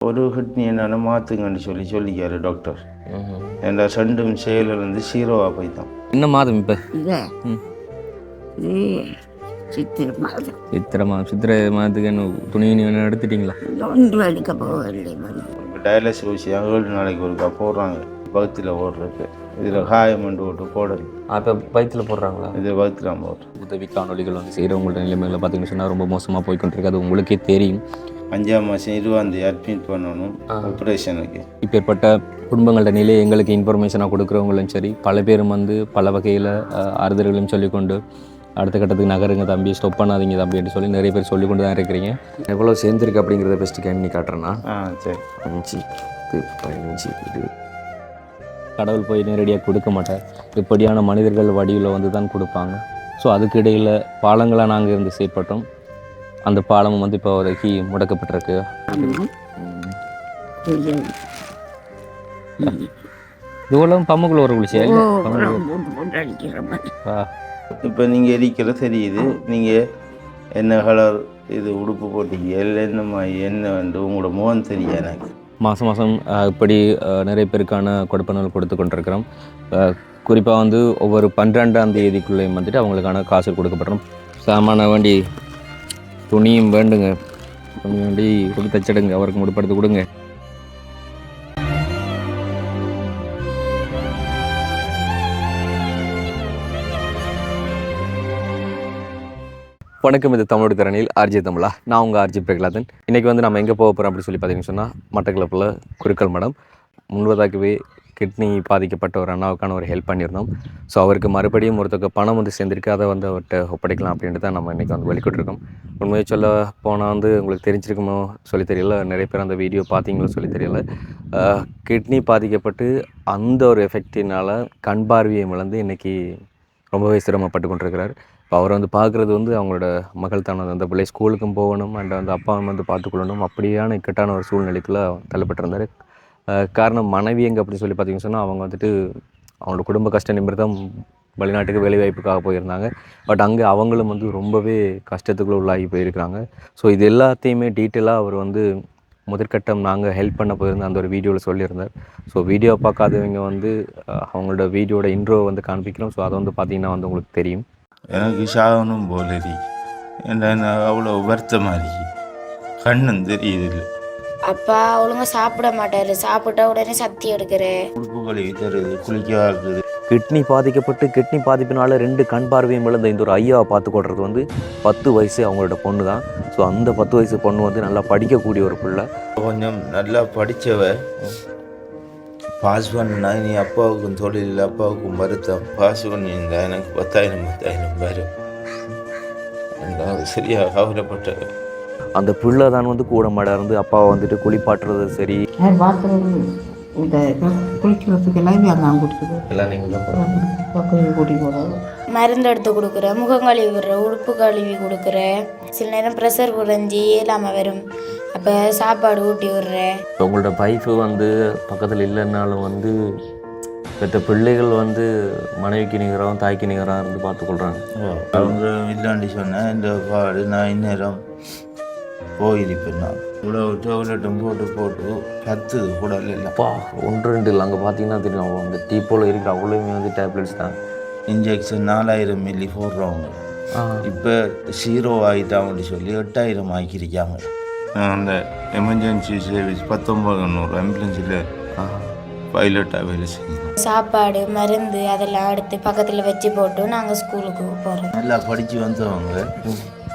ஒரு கிட்னி என்னென்னு மாற்றுங்கன்னு சொல்லி சொல்லிக்காரு டாக்டர் என் ரெண்டும் செயலிருந்து சீரோவாக போய்தான் என்ன மாதம் இப்போ? சித்திரை மாதம். சித்திரை மாதம் சித்திரை மாதத்துக்கு என்ன துணி என்ன எடுத்துட்டீங்களா? ஒன்று அடிக்க போகவில்லை டயாலிசிஸ் ஊசி ஏழு நாளைக்கு ஒருக்கா போடுறாங்க. பகுத்தில் ஓடுறதுக்கு. இதில் காயமண்டு போட்டு போடல. அப்போ வயிற்றில் போடுறாங்களா? இது பகுத்தில் போடுறோம். உதவி காணொலிகள் வந்து செய்கிறவங்களோட நிலைமைகளை பார்த்தீங்கன்னு சொன்னால் ரொம்ப மோசமாக போய்க்கொண்டிருக்கு அது உங்களுக்கே தெரியும். அஞ்சாம் மாதம் இருபதாந்தேதி அட்மிட் பண்ணணும் ஆப்ரேஷனுக்கு இப்பேற்பட்ட குடும்பங்களோட நிலையை எங்களுக்கு இன்ஃபர்மேஷனாக கொடுக்குறவங்களும் சரி பல பேரும் வந்து பல வகையில் ஆறுதல்களையும் சொல்லிக்கொண்டு அடுத்த கட்டத்துக்கு நகருங்க தம்பி ஸ்டாப் பண்ணாதீங்க தம்பி அப்படின்னு சொல்லி நிறைய பேர் சொல்லி கொண்டு தான் இருக்கிறீங்க. எவ்வளோ சேர்ந்துருக்கு அப்படிங்கிறத பெஸ்ட்டு கேண்ணி காட்டுறேன்னா? ஆ சரி. அஞ்சு பதினஞ்சு இது கடவுள் போய் நேரடியாக கொடுக்க மாட்டார். இப்படியான மனிதர்கள் வடிவில் வந்து தான் கொடுப்பாங்க. ஸோ அதுக்கு இடையில் பாலங்களாக நாங்கள் இருந்து செயற்பட்டோம். அந்த பாலமும் வந்து இப்போ வரைக்கும் முடக்கப்பட்டிருக்கு. இது இவ்வளோ பம்முக்குள்ள ஒரு மாதிரி இப்போ நீங்கள் எரிக்கிற தெரியுது. நீங்கள் என்ன கலர் இது உடுப்பு போட்டீங்க? எல்லாம் என்ன வந்து உங்களோட முகம் தெரியும் எனக்கு? மாதம் மாதம் இப்படி நிறைய பேருக்கான கொடுப்பனல் கொடுத்து கொண்டிருக்கிறோம். குறிப்பாக வந்து ஒவ்வொரு பன்னிரெண்டாம் தேதிக்குள்ளேயும் வந்துட்டு அவங்களுக்கான காசு கொடுக்கப்பட்டுரும் சாமான வேண்டி துணியும் வேண்டுங்க. துணி வேண்டி கொடுத்து தச்சிடுங்க அவருக்கு முடிப்படுத்தி கொடுங்க. வணக்கம் இது தமிழோட திறனில் ஆர்ஜி தமிழா. நான் உங்கள் ஆர்ஜி பிரகலாதன். இன்றைக்கி வந்து நம்ம எங்கே போக போகிறோம் அப்படின்னு சொல்லி பார்த்தீங்கன்னு சொன்னால் மட்டக்களப்பில் குருக்கள் மடம். முன்பதாகவே கிட்னி பாதிக்கப்பட்ட ஒரு அண்ணாவுக்கான ஒரு ஹெல்ப் பண்ணியிருந்தோம். ஸோ அவருக்கு மறுபடியும் ஒருத்தக்க பணம் வந்து சேர்ந்துருக்கு. அதை வந்து அவர்கிட்ட ஒப்படைக்கலாம் அப்படின்ட்டு தான் நம்ம இன்றைக்கி வந்து வெளிக்கிட்டுருக்கோம் உண்மையை சொல்ல போனால் வந்து உங்களுக்கு தெரிஞ்சிருக்குமோ சொல்லி தெரியல. நிறைய பேர் அந்த வீடியோ பார்த்தீங்களோ சொல்லி தெரியல. கிட்னி பாதிக்கப்பட்டு அந்த ஒரு எஃபெக்டினால் கண் பார்வையை இழந்து இன்றைக்கி ரொம்பவே சிரமப்பட்டு கொண்டிருக்கிறார். இப்போ அவர் வந்து பார்க்குறது வந்து அவங்களோட மகள் தான். அந்த பிள்ளை ஸ்கூலுக்கும் போகணும். அண்ட் வந்து அப்பாவும் வந்து பார்த்துக்கொள்ளணும் அப்படியான இக்கட்டான ஒரு சூழ்நிலைக்குள்ளே தள்ளப்பட்டிருந்தார். காரணம் மனைவி எங்கே அப்படின்னு சொல்லி பார்த்தீங்கன்னு சொன்னால் அவங்க வந்துட்டு அவங்களோட குடும்ப கஷ்ட நிமித்தம் வெளிநாட்டுக்கு வேலைவாய்ப்புக்காக போயிருந்தாங்க. பட் அங்கே அவங்களும் வந்து ரொம்பவே கஷ்டத்துக்குள்ள உள்ளாகி போயிருக்கிறாங்க. ஸோ இது எல்லாத்தையுமே டீட்டெயிலாக அவர் வந்து முதற்கட்டம் நாங்கள் ஹெல்ப் பண்ண போயிருந்த அந்த ஒரு வீடியோவில் சொல்லியிருந்தார். ஸோ வீடியோ பார்க்காதவங்க வந்து அவங்களோட வீடியோட இன்ட்ரோ வந்து காண்பிக்கிறோம். ஸோ அதை வந்து பார்த்தீங்கன்னா வந்து உங்களுக்கு தெரியும். எனக்கு சாகணும் போல என்ன அவ்வளோ வருத்தமாக இருக்கு. கண்ணும் தெரியுது இல்லை. அப்பா ஒழுங்கா சாப்பிட மாட்டாரு. சாப்பிட்டா உடனே சத்தி எடுக்கிறேன் உடுப்பு கழுவி தருது குளிக்க கிட்னி பாதிக்கப்பட்டு கிட்னி பாதிப்பினால ரெண்டு கண் பார்வையும் இழந்த இந்த ஒரு ஐயாவை பார்த்துக்கொள்றது வந்து பத்து வயசு அவங்களோட பொண்ணு தான் ஸோ அந்த பத்து வயசு பொண்ணு வந்து நல்லா படிக்கக்கூடிய ஒரு பிள்ளை. கொஞ்சம் நல்லா படித்தவ பாஸ் பண்ணா நீ அப்பாவுக்கும் தொழில் அப்பாவுக்கும் வருத்தம். பாஸ் பண்ணியிருந்தா எனக்கு பத்தாயிரம் பத்தாயிரம் வரும். ரெண்டாவது சரியா கவலைப்பட்டவ. அந்த பிள்ளை தான் வந்து கூட மாட இருந்து அப்பாவை வந்துட்டு குளிப்பாட்டுறது சரி. இந்த குளிக்கிறதுக்கு எல்லாம் அங்கே மருந்து எடுத்து கொடுக்குறேன் முகம் கழுவி விடுறேன் உடுப்பு கழுவி கொடுக்குறேன். சில நேரம் ப்ரெஷர் குறைஞ்சி இல்லாமல் வரும். அப்போ சாப்பாடு ஊட்டி விடுறேன். இப்போ உங்களோட ஒய்ஃபு வந்து பக்கத்தில் இல்லைன்னாலும் வந்து பெற்ற பிள்ளைகள் வந்து மனைவிக்கு நிகராகவும் தாய்க்கு நிகராக இருந்து பார்த்துக்கொள்கிறாங்க அவங்க இல்லாண்டி சொன்னேன் இந்த பாடு நான் இந்நேரம் போயிருப்பேன் நான். இவ்வளோ டோலட்டும் போட்டு போட்டு கத்துது குடல் எல்லாம் அப்பா ஒன்று ரெண்டு இல்லை. அங்கே பார்த்தீங்கன்னா தெரியும். அந்த டீப்போல் இருக்கிற அவ்வளோவுமே வந்து டேப்லெட்ஸ் தான். இன்ஜெக்ஷன் நாலாயிரம் மில்லி போடுறவங்க. இப்போ ஜீரோ ஆகிட்டாங்கன்னு சொல்லி எட்டாயிரம் ஆக்கியிருக்காங்க. அந்த எமர்ஜென்சி சர்வீஸ் பத்தொம்பது நூறு ஆம்புலன்ஸில் பைலட்டாக வேலை செஞ்சோம் சாப்பாடு மருந்து அதெல்லாம் எடுத்து பக்கத்தில் வச்சு போட்டு நாங்கள் ஸ்கூலுக்கு போகிறோம் நல்லா படித்து வந்தவங்க.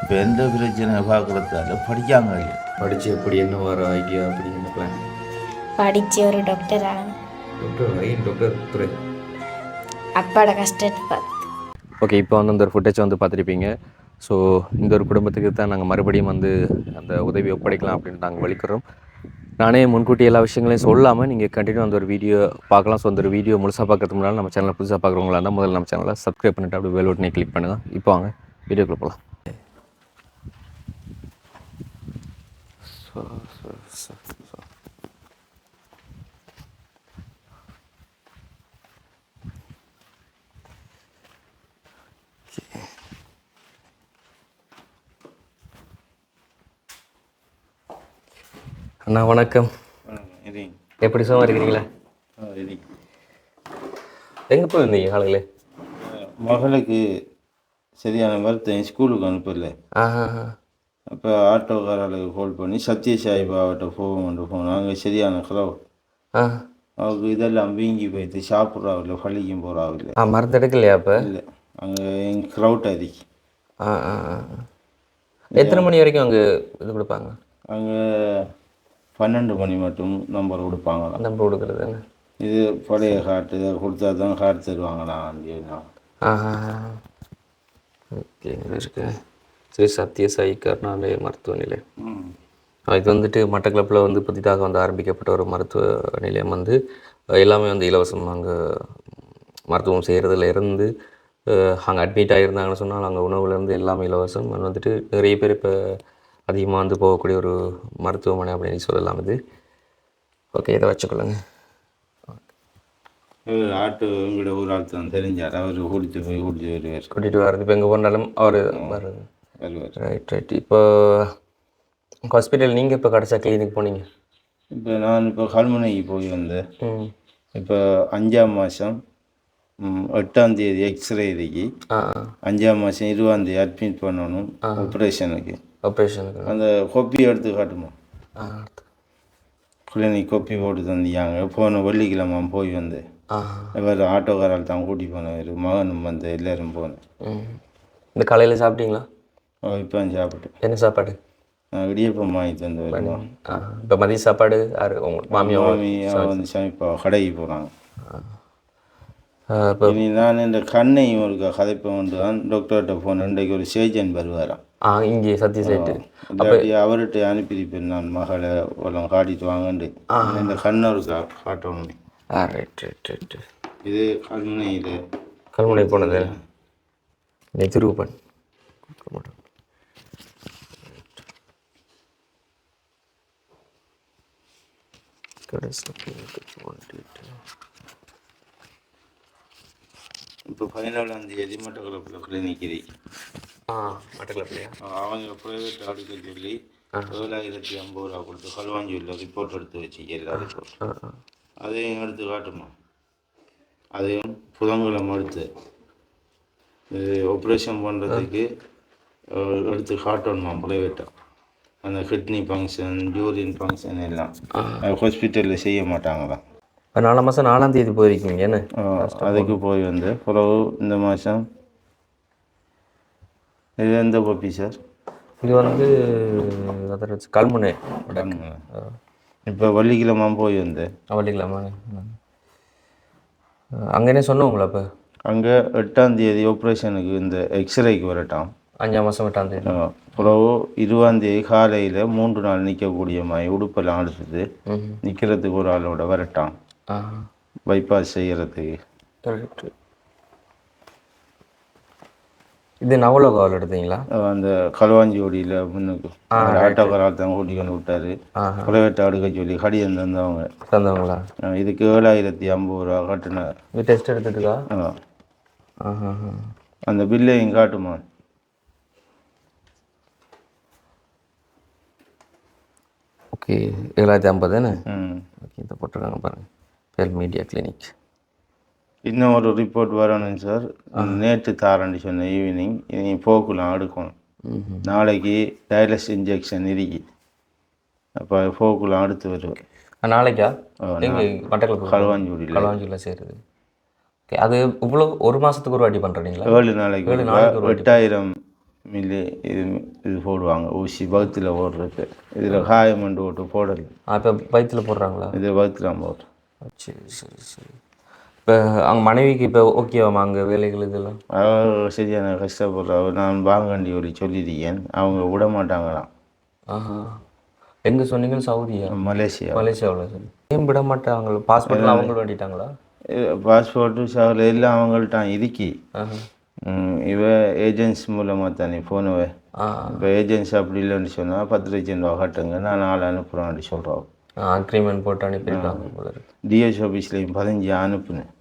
இப்போ எந்த பிரச்சனை பார்க்குறதால படிக்காங்க இல்லை படித்து எப்படி என்ன வர ஐடியா அப்படின்னு பிளான் படித்து ஒரு டாக்டர் ஆகணும். டாக்டர் ஐயன் டாக்டர் துறை. அப்பாட கஷ்டத்தை பார்த்து. ஓகே இப்போ வந்து அந்த ஒரு ஃபுட்டேஜ் வந்து பார்த்துருப்பீங்க. ஸோ இந்த ஒரு குடும்பத்துக்கு தான் நாங்கள் மறுபடியும் வந்து அந்த உதவி ஒப்படைக்கலாம் அப்படின்னு நாங்கள் வலிக்கிறோம். நானே முன்கூட்டி எல்லா விஷயங்களையும் சொல்லாமல் நீங்கள் கண்டினியூ அந்த ஒரு வீடியோ பார்க்கலாம். ஸோ அந்த ஒரு வீடியோ முழுசாக பார்க்கறதுக்கு முன்னால் நம்ம சேனலை புதுசாக பார்க்குறவங்களா இருந்தால் முதல்ல நம்ம சேனலை சப்ஸ்கிரைப் பண்ணிட்டு அப்படியே வேல் ஒட்டினே கிளிக் பண்ணுங்கள் இப்போ வாங்க வீடியோக்குள்ள போகலாம் அண்ணா வணக்கம். எப்படி சும்மா இருக்கிறீங்களா? எங்கே போயிருந்தீங்க காலையில்? மகளுக்கு சரியான மருத்துவம் ஸ்கூலுக்கு அனுப்பல. ஆஹா. அப்போ ஆட்டோக்காரர்களுக்கு கால் பண்ணி சத்யசாய் பாவட்ட போவோம்னு போனோம் அங்கே சரியான கிளவு ஆ. அவருக்கு இதெல்லாம் வீங்கி போயிட்டு சாப்பிட்றாவில்ல பள்ளிக்கும் போகிறாவில்ல ஆ மருந்து எடுக்கலையா அப்போ? இல்லை. அங்கே எங்கள் க்ரௌட் அதிக ஆ ஆ ஆ. எத்தனை மணி வரைக்கும் அங்கே இது கொடுப்பாங்க? அங்கே பன்னெண்டு மணி மட்டும் நம்பர் கொடுப்பாங்களாம். நம்ப கொடுக்குறது இது பழைய காட்டு இதை கொடுத்தா தான் காட்டு தருவாங்களாம். அப்படின்னா ஓகே இருக்கு. ஸ்ரீ சத்யசாயி கருணாலய மருத்துவ நிலையம் இது வந்துட்டு மட்டக்களப்பில் வந்து புதிதாக வந்து ஆரம்பிக்கப்பட்ட ஒரு மருத்துவ நிலையம் வந்து எல்லாமே வந்து இலவசம் அங்கே மருத்துவம் செய்கிறதுல இருந்து அங்கே அட்மிட் ஆகியிருந்தாங்கன்னு சொன்னால் அங்கே உணவுலேருந்து எல்லாமே இலவசம். அது வந்துட்டு நிறைய பேர் இப்போ அதிகமாக வந்து போகக்கூடிய ஒரு மருத்துவமனை அப்படின்னு சொல்லலாம் இது. ஓகே இதை வச்சுக்கொள்ளுங்க. ஆட்டு எங்களோட ஒரு ஆள் தான் தெரிஞ்சார். அவர் கூட்டிட்டு போய் கூட்டிட்டு வருவார். கூட்டிகிட்டு வர்றது இப்போ எங்கே போனாலும் அவர் வர்றது. வருவார் ரைட் ரைட் இப்போ ஹாஸ்பிட்டல் நீங்கள் இப்போ கடைசியாக கிளினிக் போனீங்க? இப்போ நான் இப்போ கல்முனைக்கு போய் வந்தேன். இப்போ அஞ்சாம் மாதம் எட்டாம் தேதி எக்ஸ்ரே இருக்கு அஞ்சாம் மாதம் இருபதாம் தேதி அட்மிட் பண்ணணும். ஆப்ரேஷனுக்கு ஆப்ரேஷனுக்கு அந்த கொப்பி எடுத்து காட்டுமா? கிளினிக் கொப்பி போட்டு தந்தியாங்க. போன வெள்ளிக்கிழமை போய் வந்தேன். இவர் ஆட்டோக்காரால் தான் கூட்டி போனவர். மகனும் வந்து எல்லாரும் போனேன். இந்த காலையில் சாப்பிட்டீங்களா? இப்போ சாப்பிட்டு. என்ன சாப்பாடு? இடியப்பம் வாங்கி தந்து வருவோம் இப்போ மதிய சாப்பாடு யார் மாமியா மாமி அவ வந்து சமைப்பா கடைக்கு போகிறாங்க இனி நான் இந்த கண்ணையும் ஒரு கதைப்பை வந்து தான் டாக்டர்கிட்ட போனேன் இன்றைக்கு ஒரு சேஜன் வருவாராம். ஆ இங்கே சத்ய சைட்டு. அவர்கிட்ட அனுப்பியிருப்பேன் நான் மகளை எல்லாம் காட்டிட்டு வாங்கண்டு இந்த கண்ணை இருக்கா காட்டணும். ஆ ரைட் ரைட் ரைட் இது கண்ணையில் கல்முனை போனது. நீ திருப்பன் இப்போ பதினேழாம் தேதி மட்டக்களப்பில் கிளினிக் இருக்கு ஆ மட்டக்கிழப்பிலையா அவங்க ப்ரைவேட் ஆடுக்க சொல்லி ஏழாயிரத்தி ஐம்பது ரூபா கொடுத்து கல்வாஞ்சூரில் ரிப்போர்ட் எடுத்து வச்சு எல்லா ரிப்போர்ட் ஆ ஆ. அதையும் எடுத்து காட்டுமா? அதையும் புதன்கிழமை எடுத்து ஆப்ரேஷன் பண்ணுறதுக்கு எடுத்து காட்டணுமா ப்ரைவேட்டாக அந்த கிட்னி ஃபங்க்ஷன் யூரின் ஃபங்க்ஷன் எல்லாம். ஹாஸ்பிட்டலில் செய்ய மாட்டாங்களாம் இப்போ நாலாம் மாதம் நாலாம் தேதி போயிருக்கீங்க என்ன? அஹ் அதுக்கு போய் வந்து பிறகு இந்த மாதம் இது எந்த பப்பி சார் இது வந்து கல்முனை இப்போ வெள்ளிக்கிழமை போய் வந்தேன் அவளிக்கலாமா அங்கே என்ன சொன்னவங்களா இப்போ? அங்கே எட்டாம் தேதி ஆப்ரேஷனுக்கு இந்த எக்ஸ்ரேக்கு வரட்டாம். அஞ்சாம் மாதம் எட்டாம் தேதி பிறகு இருபதாம் தேதி காலையில் மூன்று நாள் நிற்கக்கூடிய மாதிரி உடுப்பெல்லாம் அடுத்தது ம் நிற்கிறதுக்கு ஒரு ஆளோட வரட்டாம் ஆ பைபாஸ் செய்கிறதுக்கு இது நவல கால் எடுத்தீங்களா அந்த களுவாஞ்சியோடியில் முன்னுக்கு ஆட்டோக்காரால் தான் கூட்டி கொண்டு விட்டாரு. ப்ரைவேட் அடுக்க சொல்லி கடிதம் தந்தவங்க தந்தவங்களா இதுக்கு ஏழாயிரத்தி ஐம்பது ரூபா கட்டினார் இது டெஸ்ட் எடுத்துட்டுக்கா அந்த பில்லையும் காட்டுமா ஓகே ஏழாயிரத்தி ஐம்பது தானே? ஓகே இதை போட்டிருக்காங்க பாருங்கள் பெல் மீடியா கிளினிக் இன்னும் ஒரு ரிப்போர்ட் வரணும் சார் நேற்று தாரண்டி சொன்ன ஈவினிங் இனி போக்குலாம் அடுக்கணும். நாளைக்கு டயலஸ் இன்ஜெக்ஷன் இருக்கு அப்போ போக்குலாம் அடுத்து வருவேன் நாளைக்கா? மட்டக்களப்பு களுவாஞ்சூடியில் களவாஞ்சியில் செய்கிறது ஓகே அது இவ்வளோ ஒரு மாதத்துக்கு ஒரு வாட்டி பண்ணுறீங்களா ஏழு நாளைக்கு ஏழு நாளைக்கு எட்டாயிரம் மில்லி இது இது போடுவாங்க. ஊசி பகுத்தில் ஓடுறதுக்கு இதில் காயமண்டு ஓட்டு போடலை. இப்போ வயிற்றில் போடுறாங்களா? இது பகுத்தில் போட்டு சரி சரி சரி. இப்போ அவங்க மனைவிக்கு இப்போ ஓகேவாம்மா அங்கே வேலைகள் இதெல்லாம்? அவர் சரியான கஷ்டப்படுறாரு நான் வாங்கண்டி ஒரு சொல்லியிருக்கேன். அவங்க விட மாட்டாங்களாம். ஆஹா. எங்கே சொன்னீங்கன்னு சவுதியா? மலேசியா. மலேசியாவில் சரி ஏன் விட மாட்டாங்க? பாஸ்போர்ட்டில் அவங்க வேண்டிட்டாங்களா? பாஸ்போர்ட்டு எல்லாம் அவங்கள்ட்ட இருக்கி. இவ ஏஜென்ட்ஸ் மூலமாக தானே போனவ ஆ. இப்போ ஏஜென்ட்ஸ் அப்படி இல்லைன்னு சொன்னால் பத்து லட்சம் ரூபா கட்டுங்க நான் நாலு அனுப்புகிறேன்னு சொல்கிறோம் அக்ரிமெண்ட் போட்டு போல இருக்கு. டிஎஸ் ஆஃபீஸ்லேயும் பதினஞ்சு அனுப்புனேன்.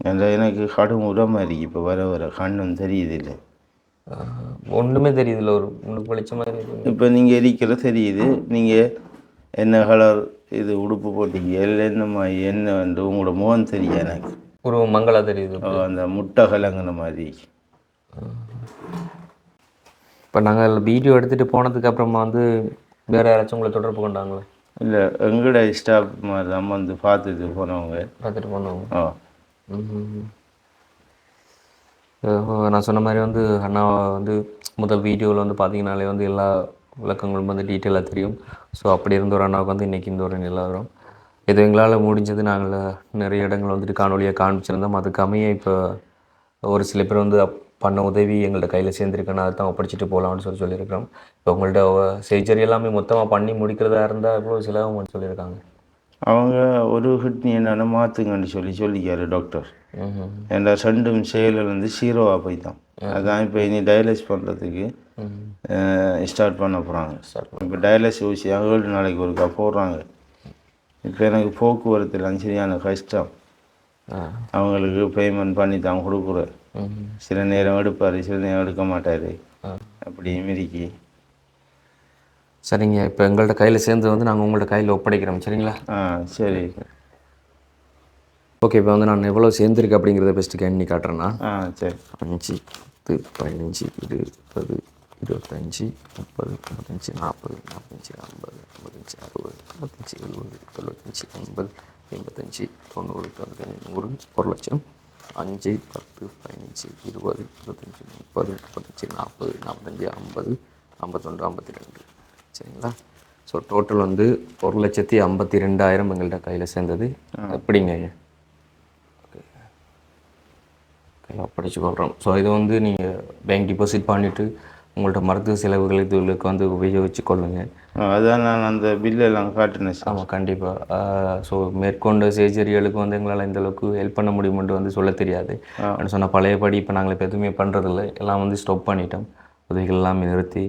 அதில் எனக்கு கடும் உரமாக இருக்கு இப்போ வர வர கண்ணும் தெரியுது இல்லை ஆஹ், ஒண்ணுமே தெரியுதுல்ல ஒரு உங்களுக்கு மாதிரி. இப்போ நீங்கள் எரிக்கிற தெரியுது நீங்கள் என்ன கலர் இது உடுப்பு போட்டீங்க என்ன என்ன வந்து உங்களோட முகம் தெரியும் எனக்கு? ஒரு மங்களா தெரியுது அந்த முட்டை கலங்கின மாதிரி. இப்போ நாங்கள் வீடியோ எடுத்துகிட்டு போனதுக்கு அப்புறமா வந்து வேறு யாராச்சும் உங்களை தொடர்பு கொண்டாங்களே? இல்லை எங்கட ஸ்டாஃப் மாதிரி தான் வந்து பார்த்துட்டு போனவங்க. பார்த்துட்டு. அஹ் நான் சொன்ன மாதிரி வந்து அண்ணா வந்து முதல் வீடியோவில் வந்து பார்த்தீங்கனாலே வந்து எல்லா விளக்கங்களும் வந்து டீட்டெயிலாக தெரியும். ஸோ அப்படி இருந்த ஒரு அண்ணாவுக்கு வந்து இன்றைக்கி இந்த ஒரு நிலவரம். இது எங்களால் முடிஞ்சது. நாங்கள் நிறைய இடங்கள் வந்துட்டு காணொலியாக காமிச்சிருந்தோம் அதுக்கு அமைய இப்போ ஒரு சில பேர் வந்து பண்ண உதவி எங்கள்ட்ட கையில் சேர்ந்துருக்குன்னு அதை தான் படிச்சுட்டு போகலாம்னு சொல்லி சொல்லியிருக்கிறோம். இப்போ உங்கள்ட்ட சர்ஜரி எல்லாமே மொத்தமாக பண்ணி முடிக்கிறதா இருந்தால் இவ்வளோ செலவு சொல்லியிருக்காங்க. அவங்க ஒரு கிட்னி என்னென்ன மாற்றுங்கன்னு சொல்லி சொல்லிக்காரு டாக்டர். ம்ஹும். என் ரெண்டும் செயலிலேருந்து ஜீரோவாக போயிட்டான் அதான் இப்போ இனி டயலிஸ் பண்ணுறதுக்கு ஸ்டார்ட் பண்ண போகிறாங்க இப்போ டயலிஸ் ஊசி ஏழு நாளைக்கு ஒருக்கா போடுறாங்க. இப்போ எனக்கு போக்குவரத்துலாம் சரியான கஷ்டம். அவங்களுக்கு பேமெண்ட் பண்ணி தான் கொடுக்குறேன். சில நேரம் எடுப்பார் சில நேரம் எடுக்க மாட்டார். அப்படி மிரிக்கி சரிங்க. இப்போ எங்கள்ட்ட கையில் சேர்ந்து வந்து நாங்கள் உங்கள்ட்ட கையில் ஒப்படைக்கிறோம். சரிங்களா? ஆ சரி. ஓகே இப்போ வந்து நான் எவ்வளோ சேர்ந்துருக்கு அப்படிங்கிறத பெஸ்ட்டுக்கு எண்ணி காட்டுறேன்னா ஆ சரி. அஞ்சு பத்து பதினஞ்சு இருபது இருபத்தஞ்சி முப்பது முப்பத்தஞ்சு நாற்பது நாற்பத்தஞ்சு ஐம்பது ஐம்பத்தஞ்சு அறுபது ஐம்பத்தஞ்சு எழுபது தொண்ணூத்தஞ்சு எண்பது எண்பத்தஞ்சு தொண்ணூறு தொண்ணூத்தஞ்சு நூறு ஒரு லட்சம் அஞ்சு பத்து பதினஞ்சு இருபது இருபத்தஞ்சி முப்பது முப்பத்தஞ்சு நாற்பது நாற்பத்தஞ்சு ஐம்பது ஐம்பத்தொன்று ஐம்பத்தி ரெண்டு சரிங்களா ஸோ டோட்டல் வந்து ஒரு லட்சத்தி ஐம்பத்தி ரெண்டாயிரம் எங்கள்கிட்ட கையில் சேர்ந்தது எப்படிங்க ஐயா கையில் ஒப்படைச்சு கொள்கிறோம் ஸோ இது வந்து நீங்கள் பேங்க் டிபாசிட் பண்ணிவிட்டு உங்கள்ட்ட மருத்துவ செலவுகள் இதுகளுக்கு வந்து உபயோகிச்சு கொள்ளுங்க. ஆ, அதான் நான் அந்த பில்லெல்லாம் காட்டினேன் ஆமாம் கண்டிப்பாக ஸோ மேற்கொண்ட சர்ஜரிகளுக்கு வந்து எங்களால் இந்த அளவுக்கு ஹெல்ப் பண்ண முடியுமென்று வந்து சொல்ல தெரியாது. அப்படின்னு சொன்னால் பழையபடி இப்போ நாங்கள் இப்போ எதுவுமே பண்ணுறதில்ல எல்லாம் வந்து ஸ்டாப் பண்ணிட்டோம். உதவிகள் எல்லாமே நிறுத்தி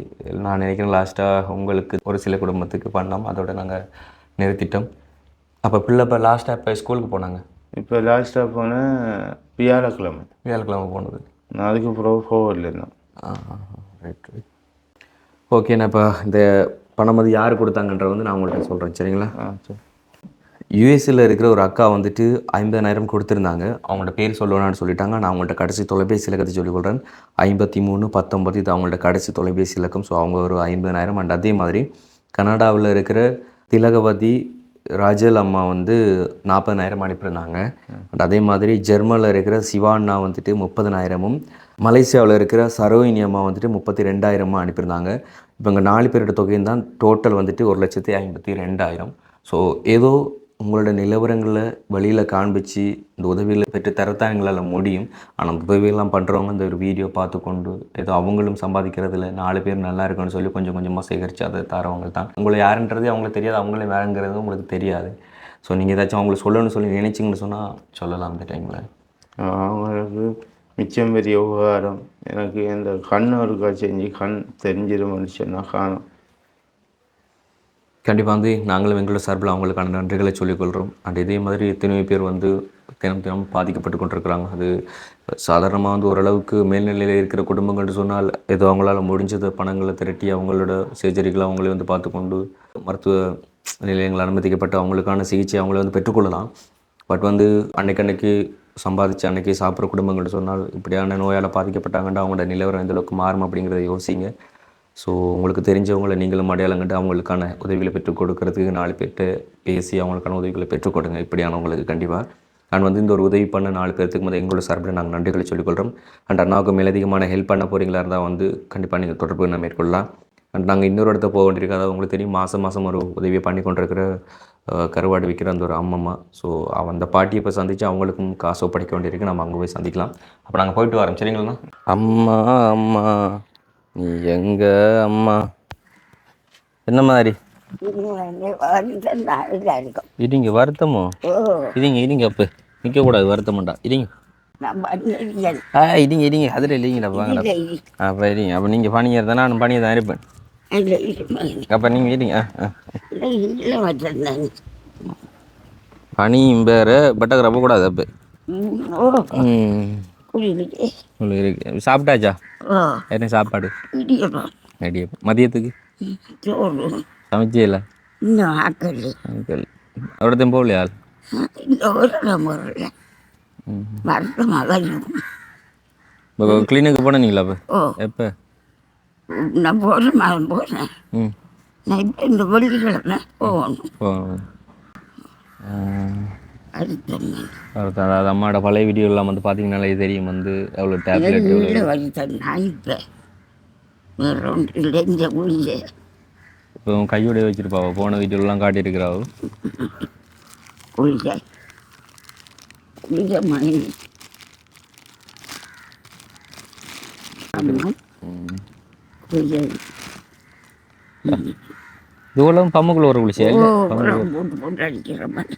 நான் நினைக்கிறேன் லாஸ்ட்டாக உங்களுக்கு ஒரு சில குடும்பத்துக்கு பண்ணோம். அதோட நாங்கள் நிறுத்திட்டோம். அப்போ பிள்ளை இப்போ லாஸ்ட்டாக இப்போ ஸ்கூலுக்கு போனாங்க? இப்போ லாஸ்ட்டாக போனேன் வியாழக்கிழமை. வியாழக்கிழமை போனது. நான் அதுக்கு பிறகு போகல இன்னும். ரைட் ரைட் ஓகே நான் இப்போ இந்த பணம் வந்து யார் கொடுத்தாங்கன்ற வந்து நான் உங்கள்கிட்ட சொல்கிறேன் சரிங்களா? சரி. யூஎஸ்ல இருக்கிற ஒரு அக்கா வந்துட்டு ஐம்பதாயிரம் கொடுத்துருந்தாங்க. அவங்கள்ட்ட பேர் சொல்லணும்னு சொல்லிட்டாங்க. நான் அவங்கள்ட்ட கடைசி தொலைபேசி இலக்கத்தை சொல்லிக்கொள்கிறேன் ஐம்பத்தி மூணு பத்தொம்பது இது அவங்கள்ட்ட கடைசி தொலைபேசி இலக்கம். ஸோ அவங்க ஒரு ஐம்பதாயிரம் அண்ட் அதே மாதிரி கனடாவில் இருக்கிற திலகவதி ராஜல் அம்மா வந்து நாற்பதனாயிரம் அனுப்பியிருந்தாங்க. அண்ட் அதே மாதிரி ஜெர்மனில் இருக்கிற சிவாண்ணா வந்துட்டு முப்பதனாயிரமும் மலேசியாவில் இருக்கிற சரோயினி அம்மா வந்துட்டு முப்பத்தி ரெண்டாயிரமாக அனுப்பியிருந்தாங்க. இப்போ இங்கே நாலு பேரோட தொகையும் தான் டோட்டல் வந்துட்டு ஒரு லட்சத்தி ஐம்பத்தி ரெண்டாயிரம். ஸோ ஏதோ உங்களோட நிலவரங்களை வழியில் காண்பிச்சு இந்த உதவிகளை பெற்று தரத்தான் எங்களால் முடியும். ஆனால் அந்த உதவியெல்லாம் பண்ணுறவங்க இந்த ஒரு வீடியோ பார்த்து கொண்டு ஏதோ அவங்களும் சம்பாதிக்கிறதுல நாலு பேர் நல்லா இருக்குன்னு சொல்லி கொஞ்சம் கொஞ்சமாக சேகரித்து அதை தரவங்க தான். உங்களை யாருன்றதே அவங்களுக்கு தெரியாது அவங்களே வேறுங்கிறது உங்களுக்கு தெரியாது. ஸோ நீங்கள் ஏதாச்சும் அவங்களுக்கு சொல்லணும்னு சொல்லி நினைச்சிங்கன்னு சொன்னால் சொல்லலாம் அந்த டைமில் அவங்களுக்கு மிச்சம் பெரிய உபகாரம். எனக்கு இந்த கண் ஒருக்கா செஞ்சு கண் தெரிஞ்சிருமென்னு சொன்னால் காணும். கண்டிப்பாக வந்து நாங்களும் எங்களோட சார்பில் அவங்களுக்கான நன்றிகளை சொல்லிக்கொள்கிறோம் அண்ட் இதே மாதிரி எத்தனையோ பேர் வந்து தினம் தினம் பாதிக்கப்பட்டு கொண்டிருக்கிறாங்க. அது சாதாரணமாக வந்து ஓரளவுக்கு மேல்நிலையில் இருக்கிற குடும்பங்கள்னு சொன்னால் ஏதோ அவங்களால முடிஞ்சது பணங்களை திரட்டி அவங்களோட சர்ஜரிகளை அவங்களே வந்து பார்த்துக்கொண்டு மருத்துவ நிலையங்கள் அனுமதிக்கப்பட்டு அவங்களுக்கான சிகிச்சை அவங்களே வந்து பெற்றுக்கொள்ளலாம் பட் வந்து அன்னைக்கு சம்பாதிச்சு அன்றைக்கி சாப்பிட்ற குடும்பங்கள் சொன்னால் இப்படியான நோயால் பாதிக்கப்பட்டாங்கன்னா அவங்களோட நிலவரம் எந்தளவுக்கு மாறும்? அப்படிங்கிறத யோசிங்க. ஸோ உங்களுக்கு தெரிஞ்சவங்களை நீங்களும் அடையாளம் கண்டு அவங்களுக்கான உதவிகளை பெற்றுக் கொடுக்கறதுக்கு நாலு பேர்கிட்ட பேசி அவங்களுக்கான உதவிகளை பெற்றுக் கொடுங்க. இப்படியானவங்களுக்கு கண்டிப்பாக நான் வந்து இந்த ஒரு உதவி பண்ண நாலு பேர்த்துக்கு முதல் எங்களோட சார்பில் நாங்கள் நன்றிகளை சொல்லிக்கொள்கிறோம் அண்ட் அண்ணாவுக்கு மேலதிகமான ஹெல்ப் பண்ண போகிறீங்களா இருந்தால் வந்து கண்டிப்பாக நீங்கள் தொடர்பு நான் மேற்கொள்ளலாம். அண்ட் நாங்கள் இன்னொரு இடத்த போக வேண்டியிருக்கு அதாவது உங்களுக்கு தெரியும். மாதம் மாதம் ஒரு உதவியை பண்ணி கொண்டிருக்கிற கருவாடு விற்கிற அந்த ஒரு அம்மம்மா. ஸோ அந்த பாட்டியை இப்போ சந்தித்து அவங்களுக்கும் காசு ஒப்படைக்க வேண்டியிருக்கு. நம்ம அங்கே போய் சந்திக்கலாம். அப்போ நாங்கள் போயிட்டு வரோம். சரிங்களா? அம்மா அம்மா. நீ எங்க அம்மா? என்ன மாதிரி? இருங்க வருத்தமோ? இருங்க இருங்க அப்போ. நிற்கக்கூடாது வருத்தமாண்டா இருங்க ஆ இருங்க இருங்க அதில் இல்லைங்கடா வாங்கடா. அப்போ இருங்க அப்போ நீங்கள் பணியர் தானே நான் பணியை தான் இருப்பேன் அப்போ நீங்கள் ஆ இல்லை வச்சிருந்தாங்க பனியும் பட்டக்கு ரப்ப கூடாது அப்போ இருக்கு சாப்பிட்டாச்சா என்ன சாப்பாடு இடியப்பம் ரெடியா மதியத்துக்கு சோறு சமைச்சே இல்லை இன்னும் ஆக்கல் அவரத்தையும் போகலையா கிளினிக்கு போனீங்களா அப்போ எப்போ நான் போகிறேன் மகன் போகிறேன் நான் இப்போ இந்த வெள்ளிக்கிழமை போகணும். அடுத்த அதாவது அம்மாவோட பழைய வீடியோ எல்லாம் வந்து பார்த்தீங்கன்னாலே தெரியும் வந்து எவ்வளோ டேப்லெட் எவ்வளோ வருத்தம் நான் இப்போ வேறு ஒன்று இல்லை இந்த ஊழிய இப்போ கையோடய வச்சிருப்பாவோ போன வீடியோலாம் காட்டியிருக்கிறாவோ? குளிக்க குளிக்க மணி இதுவெல்லாம் பம்முக்குள்ள ஒரு குளிச்சே போட்டு போட்டு அடிக்கிற மாதிரி.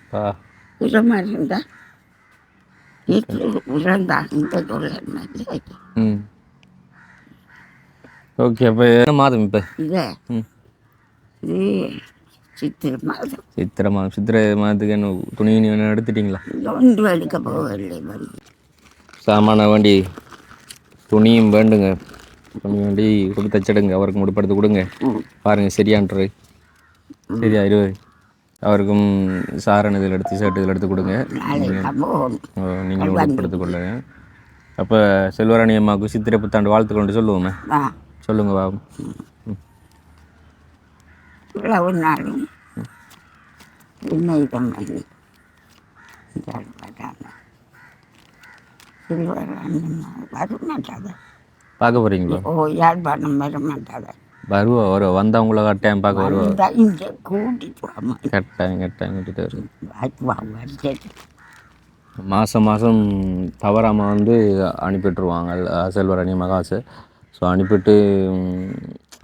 இருந்தா? உரம் இந்த ஓகே அப்போ என்ன மாதம் இப்போ? இதை. இது சித்திரை மாதம். சித்திரை மாதம். சித்திரை மாதத்துக்கு என்ன துணி கிணி வேணும் எடுத்துட்டிங்களா? ஒன்று எடுக்க போகவில்லை. சாமான வேண்டி துணியும் வேண்டுங்க. துணி வேண்டி கொடுத்து தச்சிடுங்க அவருக்கு முடிப்படுத்து கொடுங்க. பாருங்க சரியான்றது சரியா இருபது அவருக்கும் சாரன் இதில் எடுத்து ஷர்ட் இதில் எடுத்து கொடுங்க. நீங்கள் முடிப்படுத்து கொள்ளுங்க. அப்போ செல்வராணி அம்மாவுக்கு சித்திரை புத்தாண்டு வாழ்த்துக்கொண்டு சொல்லுவோமே. ஆ. சொல்லுங்க பாபு இவ்வளவு பார்க்க போகிறீங்களோ ஓ யாழ்ப்பாணம் வர மாட்டாங்க. வருவா வருவா. வந்தவங்கள கட்டாயம் பார்க்க வருவா? இங்கே கூட்டிட்டு வாமா கட்டாயம் கட்டாயம் கட்டிட்டு வருவோம் மாதம் மாதம் தவறாமல் வந்து அனுப்பிட்டுருவாங்க செல்வராணி மகாசு. ஸோ அனுப்பிட்டு ம்,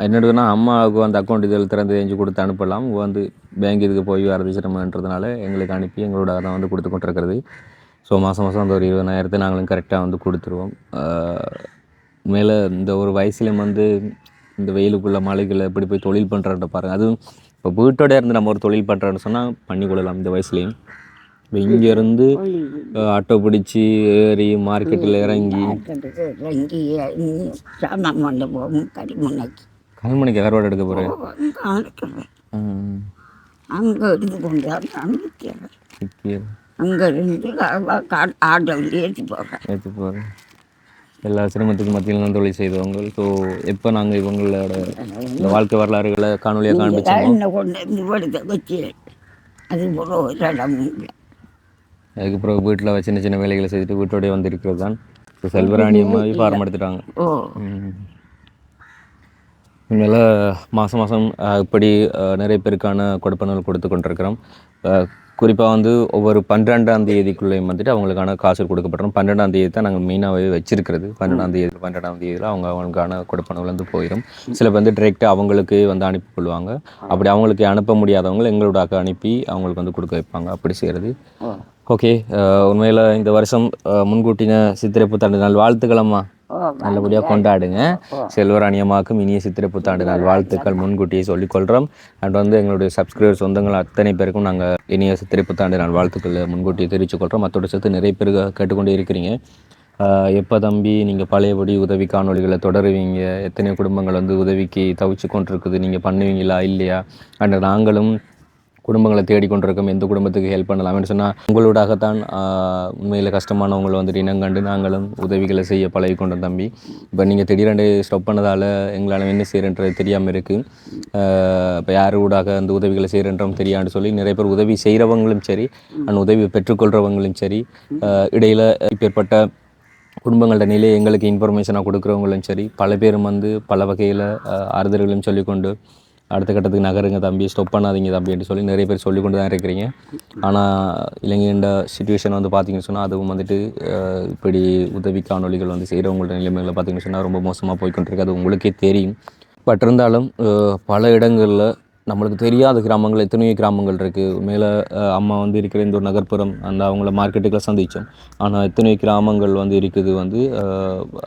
என்னடுன்னா அம்மாவுக்கு வந்து அக்கௌண்ட் இதில் திறந்து செஞ்சு கொடுத்து அனுப்பலாம். வந்து பேங்க் இதுக்கு போய் வரது சிரமன்றதுனால எங்களுக்கு அனுப்பி எங்களோட தான் வந்து கொடுத்து கொண்டிருக்கிறது. ஸோ மாதம் மாதம் அந்த ஒரு இருபதாயிரத்தை நாங்களும் கரெக்டாக வந்து கொடுத்துருவோம். மேலே இந்த ஒரு வயசுலேயும் வந்து இந்த வெயிலுக்குள்ள மழைக்குள்ள எப்படி போய் தொழில் பண்ணுறத பாருங்கள் அதுவும் இப்போ வீட்டோட இருந்து நம்ம ஒரு தொழில் பண்ணுறோன்னு சொன்னால் பண்ணி கொள்ளலாம் இந்த வயசுலேயும். இப்போ இங்கேருந்து ஆட்டோ பிடிச்சி ஏறி மார்க்கெட்டில் இறங்கி. கல்மணிக்கு கருவாடு எடுக்க போகிறேன் அங்கே இருந்து கொண்டு அங்கே இருந்து ஆட்டோவில் ஏற்றி போகிறேன் எடுத்து போகிறேன் எல்லா சிரமத்துக்கு மத்தியில் தான் தொழில் செய்தவங்க ஸோ எப்போ நாங்கள் இவங்களோட இந்த வாழ்க்கை வரலாறுகளை காணொலியாக காண்பிச்சோமோ? என்ன கொண்டு வந்து எடுத்து வச்சு அது போல ஒரு இடம் இல்லை. அதுக்கப்புறம் வீட்டில் சின்ன சின்ன வேலைகளை செய்துட்டு வீட்டோடய வந்து இருக்கிறது தான் இப்போ செல்வராணி அம்மாவே ஃபார்ம் எடுத்துட்டாங்க உண்மையில் மாதம் மாதம் இப்படி நிறைய பேருக்கான கொடுப்பனல் கொடுத்து கொண்டிருக்கிறோம். குறிப்பாக வந்து ஒவ்வொரு பன்னிரெண்டாம் தேதிக்குள்ளேயும் வந்துட்டு அவங்களுக்கான காசு கொடுக்கப்பட்டுரும். பன்னெண்டாம் தேதி தான் நாங்கள் மெயினாகவே வச்சிருக்கிறது. பன்னெண்டாம் தேதி பன்னெண்டாம் தேதியில் அவங்க அவங்களுக்கான கொடுப்பனவு வந்து போயிடும் சில வந்து டிரெக்டாக அவங்களுக்கு வந்து அனுப்பி கொள்வாங்க. அப்படி அவங்களுக்கு அனுப்ப முடியாதவங்க எங்களோட அனுப்பி அவங்களுக்கு வந்து கொடுக்க வைப்பாங்க. அப்படி செய்கிறது ஓகே. உண்மையில் இந்த வருஷம் முன்கூட்டின சித்திரை புத்தாண்டு நாள். வாழ்த்துக்களம்மா நல்லபடியாக கொண்டாடுங்க. செல்வராணி அம்மாவுக்கும் இனிய சித்திரை புத்தாண்டு நாள் வாழ்த்துக்கள். முன்கூட்டியே சொல்லிக்கொள்கிறோம் அண்ட் வந்து எங்களுடைய சப்ஸ்கிரைபர் சொந்தங்கள் அத்தனை பேருக்கும் நாங்கள் இனிய சித்திரை புத்தாண்டு நாள் வாழ்த்துக்களை முன்கூட்டியே தெரிவித்துக்கொள்கிறோம் மற்றோட சேர்த்து நிறைய பேர் கேட்டுக்கொண்டே இருக்கிறீங்க. எப்போ தம்பி நீங்கள் பழையபடி உதவி காணொளிகளை தொடருவீங்க? எத்தனை குடும்பங்கள் வந்து உதவிக்கு தவிச்சு கொண்டிருக்குது? நீங்கள் பண்ணுவீங்களா? இல்லையா? அண்ட் நாங்களும் குடும்பங்களை தேடிக்கொண்டிருக்கோம் எந்த குடும்பத்துக்கு ஹெல்ப் பண்ணலாம்னு சொன்னால் உங்களோடாகத்தான் உண்மையில் கஷ்டமானவங்களை வந்துட்டு இனங்கண்டு நாங்களும் உதவிகளை செய்ய பழகி கொண்டோம் தம்பி. இப்போ நீங்கள் திடீரென்று ஸ்டாப் பண்ணதால் எங்களால் என்ன செய்கிறன்றது தெரியாமல் இருக்குது இப்போ யார் ஊடாக அந்த உதவிகளை செய்கிறன்றோம் தெரியான்னு சொல்லி நிறைய பேர் உதவி செய்கிறவங்களும் சரி அண்ட் உதவி பெற்றுக்கொள்கிறவங்களும் சரி இடையில் இப்பேற்பட்ட குடும்பங்களோட நிலையை எங்களுக்கு இன்ஃபர்மேஷனாக கொடுக்குறவங்களும் சரி பல பேரும் வந்து பல வகையில் ஆறுதல்களும் சொல்லிக்கொண்டு அடுத்த கட்டத்துக்கு நகருங்க தம்பி ஸ்டாப் பண்ணாதீங்க தம்பின்னு சொல்லி நிறைய பேர் சொல்லி கொண்டு தான் இருக்கிறீங்க. ஆனால் இலங்கையின் சுச்சுவேஷன் வந்து பார்த்தீங்கன்னு சொன்னால் அதுவும் வந்துட்டு இப்படி உதவி காணொலிகள் வந்து செய்கிறவங்களோட நிலைமைகளை பார்த்தீங்கன்னு சொன்னால் ரொம்ப மோசமாக போய்கொண்டிருக்கு அது உங்களுக்கே தெரியும். பட் இருந்தாலும் பல இடங்களில் நம்மளுக்கு தெரியாத கிராமங்கள் எத்தனையோ கிராமங்கள் இருக்குது மேலே அம்மா வந்து இருக்கிற இந்த ஒரு நகர்ப்புறம் அந்த அவங்கள மார்க்கெட்டுக்குள்ள சந்தித்தோம் ஆனால் எத்தனையோ கிராமங்கள் வந்து இருக்குது வந்து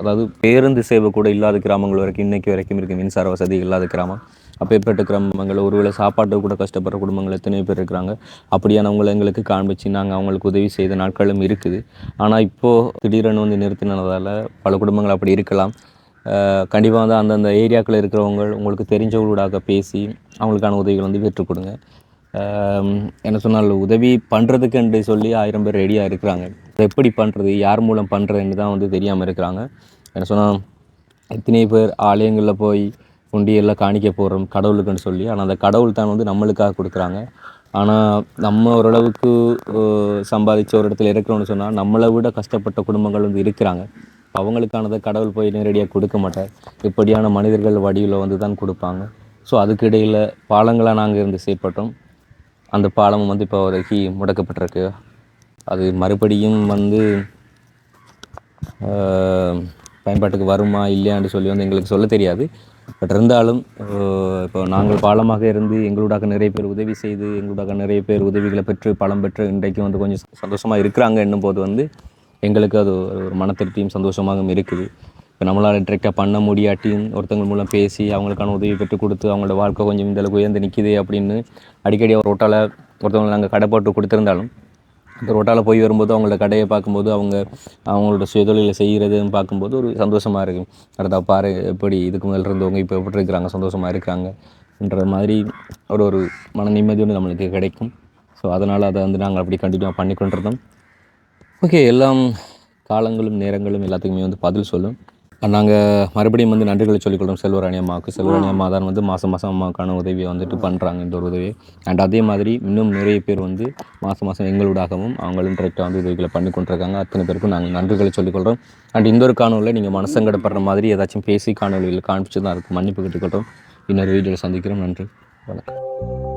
அதாவது பேருந்து சேவை கூட இல்லாத கிராமங்கள் வரைக்கும் இன்றைக்கு வரைக்கும் இருக்குது மின்சார வசதி இல்லாத கிராமம். அப்பேற்பட்ட கிராமங்கள் ஒருவேளை சாப்பாட்டு கூட கஷ்டப்படுற குடும்பங்கள் எத்தனை பேர் இருக்கிறாங்க. அப்படியானவங்களை எங்களுக்கு காண்பிச்சு நாங்கள் அவங்களுக்கு உதவி செய்த நாட்களும் இருக்குது. ஆனால் இப்போது திடீரென வந்து நிறுத்தினதால் பல குடும்பங்கள் அப்படி இருக்கலாம். கண்டிப்பாக வந்து அந்தந்த ஏரியாக்களில் இருக்கிறவங்க உங்களுக்கு தெரிஞ்சவங்களோடாக பேசி அவங்களுக்கான உதவிகள் வந்து பெற்றுக் கொடுங்க. என்ன சொன்னால் உதவி பண்ணுறதுக்குன்னு சொல்லி ஆயிரம் பேர் ரெடியாக இருக்கிறாங்க. அதை எப்படி பண்ணுறது யார் மூலம் பண்ணுறதுன்னு தான் வந்து தெரியாமல் இருக்கிறாங்க. என்ன சொன்னால் எத்தனை பேர் ஆலயங்களில் போய் உண்டியெல்லாம் காணிக்க போகிறோம் கடவுளுக்குன்னு சொல்லி. ஆனால் அந்த கடவுள் தான் வந்து நம்மளுக்காக கொடுக்குறாங்க. ஆனால் நம்ம ஓரளவுக்கு சம்பாதிச்ச ஒரு இடத்துல இருக்கிறோம்னு சொன்னால் நம்மளை விட கஷ்டப்பட்ட குடும்பங்கள் வந்து இருக்கிறாங்க. அவங்களுக்கானதை கடவுள் போய் நேரடியாக கொடுக்க மாட்டார். இப்படியான மனிதர்கள் வடிவில் வந்து தான் கொடுப்பாங்க. ஸோ அதுக்கு இடையில் பாலங்களாக நாங்கள் இருந்து செயற்பட்டோம். அந்த பாலமும் வந்து இப்போ வரைக்கும் முடக்கப்பட்டிருக்கு. அது மறுபடியும் வந்து பயன்பாட்டுக்கு வருமா இல்லையான்னு சொல்லி வந்து எங்களுக்கு சொல்ல தெரியாது. பட் இருந்தாலும் இப்போ நாங்கள் பாலமாக இருந்து எங்களுடாக நிறைய பேர் உதவி செய்து எங்களுடாக நிறைய பேர் உதவிகளை பெற்று பலம் பெற்று இன்றைக்கு வந்து கொஞ்சம் சந்தோஷமாக இருக்கிறாங்க என்னும் போது வந்து எங்களுக்கு அது ஒரு மன திருப்தியும் சந்தோஷமாகவும் இருக்குது. இப்போ நம்மளால் டிரெக்டாக பண்ண முடியாட்டியும் ஒருத்தவங்க மூலம் பேசி அவங்களுக்கான உதவி பெற்று கொடுத்து அவங்களோட வாழ்க்கை கொஞ்சம் இந்த அளவுக்கு உயர்ந்து நிற்கிது அப்படின்னு அடிக்கடி ஒரு ரோட்டால் ஒருத்தவங்களை நாங்கள் கடை போட்டு கொடுத்துருந்தாலும் ரோட்டால் போய் வரும்போது அவங்களோட கடையை பார்க்கும்போது அவங்க அவங்களோட சுயதொழிலை செய்கிறதுன்னு பார்க்கும்போது ஒரு சந்தோஷமாக இருக்கும் அடுத்த பாரு எப்படி இதுக்கு முதல்ல இருந்தவங்க இப்போ எப்படி இருக்கிறாங்க சந்தோஷமாக இருக்காங்கன்ற மாதிரி ஒரு ஒரு மன நிம்மதி ஒன்று நம்மளுக்கு கிடைக்கும். ஸோ அதனால் அதை வந்து நாங்கள் அப்படி கண்டினியூவாக பண்ணி கொண்டிருந்தோம் ஓகே எல்லாம் காலங்களும் நேரங்களும் எல்லாத்துக்குமே வந்து பதில் சொல்லும். நாங்கள் மறுபடியும் வந்து நன்றிகளை சொல்லிக்கொள்கிறோம் செல்வராணி அம்மாவுக்கு. செல்வராணி அம்மா தான் வந்து மாதம் மாதம் அம்மாவுக்கான உதவியை வந்துட்டு பண்ணுறாங்க இந்த ஒரு உதவியை. அண்ட் அதே மாதிரி இன்னும் நிறைய பேர் வந்து மாதம் மாதம் எங்களோடாகவும் அவங்களும் டிரெக்டாக வந்து உதவிகளை பண்ணி கொண்டிருக்காங்க. அத்தனை பேருக்கும் நாங்கள் நன்றிகளை சொல்லிக்கொள்கிறோம் அண்ட் இந்த ஒரு காணொலியில் நீங்கள் மனசங்கடப்படுற மாதிரி ஏதாச்சும் பேசி காணொலியில் காண்பிச்சு தான் அதுக்கு மன்னிப்பு கேட்டுக்கொள்கிறோம் இன்னொரு வீடியோவில் சந்திக்கிறோம். நன்றி. வணக்கம்.